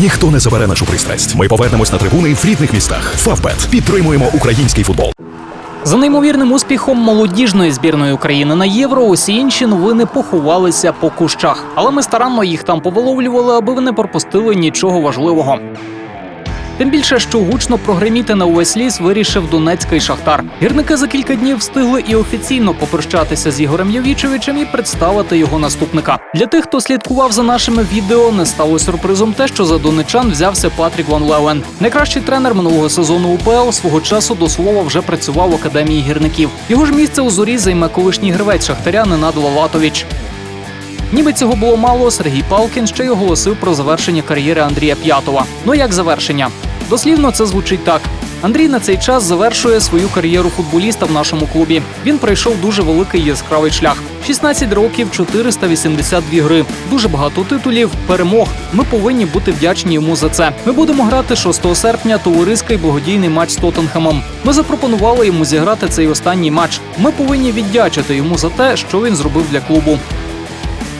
Ніхто не забере нашу пристрасть. Ми повернемось на трибуни в рідних містах. Фавбет підтримуємо український футбол. За неймовірним успіхом молодіжної збірної України на євро усі інші новини поховалися по кущах. Але ми старанно їх там повиловлювали, аби ви не пропустили нічого важливого. Тим більше, що гучно прогреміти на увесь ліс вирішив Донецький шахтар. Гірники за кілька днів встигли і офіційно попрощатися з Ігорем Явічевичем і представити його наступника. Для тих, хто слідкував за нашими відео, не стало сюрпризом те, що за донечан взявся Патрік Ван Левен. Найкращий тренер минулого сезону УПЛ свого часу до слова вже працював в академії гірників. Його ж місце у зорі займе колишній гравець шахтаря Ненад Лаватович. Ніби цього було мало, Сергій Палкін ще й оголосив про завершення кар'єри Андрія П'ятова. Ну як завершення? Дослівно це звучить так. Андрій на цей час завершує свою кар'єру футболіста в нашому клубі. Він пройшов дуже великий яскравий шлях: 16 років, 482 гри, дуже багато титулів, перемог. Ми повинні бути вдячні йому за це. Ми будемо грати 6 серпня товариський благодійний матч з Тоттенхемом. Ми запропонували йому зіграти цей останній матч. Ми повинні віддячити йому за те, що він зробив для клубу.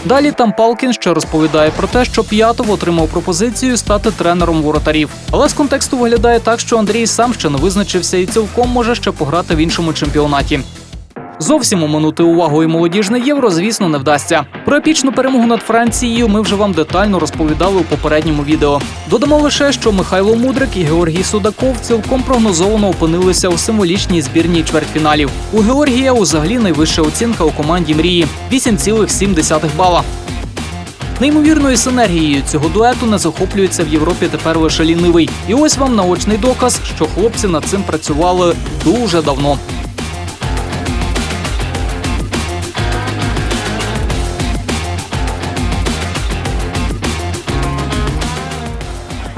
Далі там Палкін ще розповідає про те, що П'ятов отримав пропозицію стати тренером воротарів. Але з контексту виглядає так, що Андрій сам ще не визначився і цілком може ще пограти в іншому чемпіонаті. Зовсім оминути увагою молодіжне євро, звісно, не вдасться. Про епічну перемогу над Францією ми вже вам детально розповідали у попередньому відео. Додамо лише, що Михайло Мудрик і Георгій Судаков цілком прогнозовано опинилися у символічній збірній чвертьфіналів. У Георгія взагалі найвища оцінка у команді мрії 8,7 бала. Неймовірною синергією цього дуету не захоплюється в Європі тепер лише лінивий. І ось вам наочний доказ, що хлопці над цим працювали дуже давно.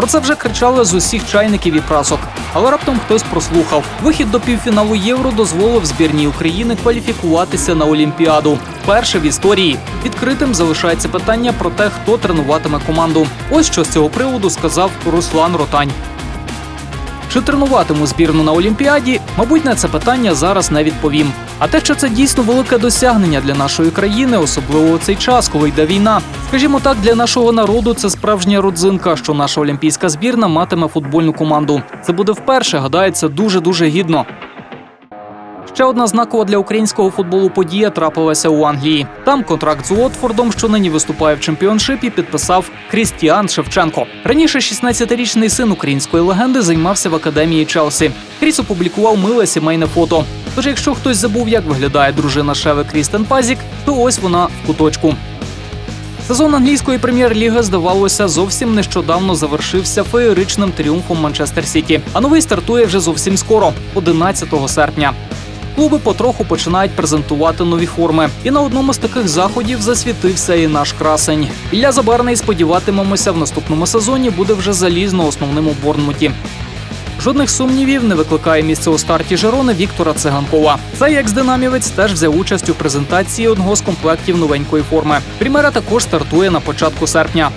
Про це вже кричали з усіх чайників і прасок. Але раптом хтось прослухав. Вихід до півфіналу євро дозволив збірній України кваліфікуватися на Олімпіаду. Перше в історії відкритим залишається питання про те, хто тренуватиме команду. Ось що з цього приводу сказав Руслан Ротань. Чи тренуватиму збірну на Олімпіаді? Мабуть, на це питання зараз не відповім. А те, що це дійсно велике досягнення для нашої країни, особливо у цей час, коли йде війна. Скажімо так, для нашого народу це справжня родзинка, що наша олімпійська збірна матиме футбольну команду. Це буде вперше, гадається, дуже дуже гідно. Ще одна знакова для українського футболу подія трапилася у Англії. Там контракт з Уотфордом, що нині виступає в чемпіоншипі, підписав Крістіан Шевченко. Раніше 16-річний син української легенди займався в академії Челсі. Кріс опублікував миле сімейне фото. Тож, якщо хтось забув, як виглядає дружина Шеви Крістен Пазік, то ось вона в куточку. Сезон англійської прем'єр-ліги, здавалося, зовсім нещодавно завершився феєричним тріумфом Манчестер Сіті. А новий стартує вже зовсім скоро, 11 серпня. Клуби потроху починають презентувати нові форми. І на одному з таких заходів засвітився і наш красень. Ілля Забарний, сподіватимемося, в наступному сезоні буде вже залізно основним у Борнмуті. Жодних сумнівів не викликає місце у старті Жерони Віктора Циганкова. Цей екс-динамівець теж взяв участь у презентації одного з комплектів новенької форми. Примера також стартує на початку серпня.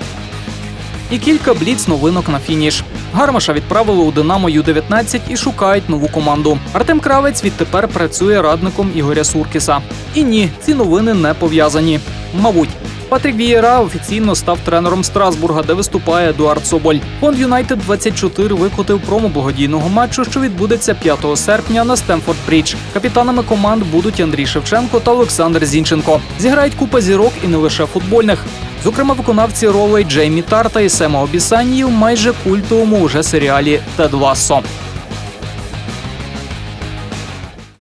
І кілька бліц новинок на фініш. Гармаша відправили у Динамо Ю-19 і шукають нову команду. Артем Кравець відтепер працює радником Ігоря Суркіса. І ні, ці новини не пов'язані. Мабуть. Патрік Вієра офіційно став тренером Страсбурга, де виступає Едуард Соболь. Фонд Юнайтед 24 викотив промо благодійного матчу, що відбудеться 5 серпня на Стемфорд Брідж. Капітанами команд будуть Андрій Шевченко та Олександр Зінченко. Зіграють купа зірок і не лише футбольних. Зокрема, виконавці ролей Джеймі Тарта і Сема Обісанії в майже культовому уже серіалі Тед Лассо.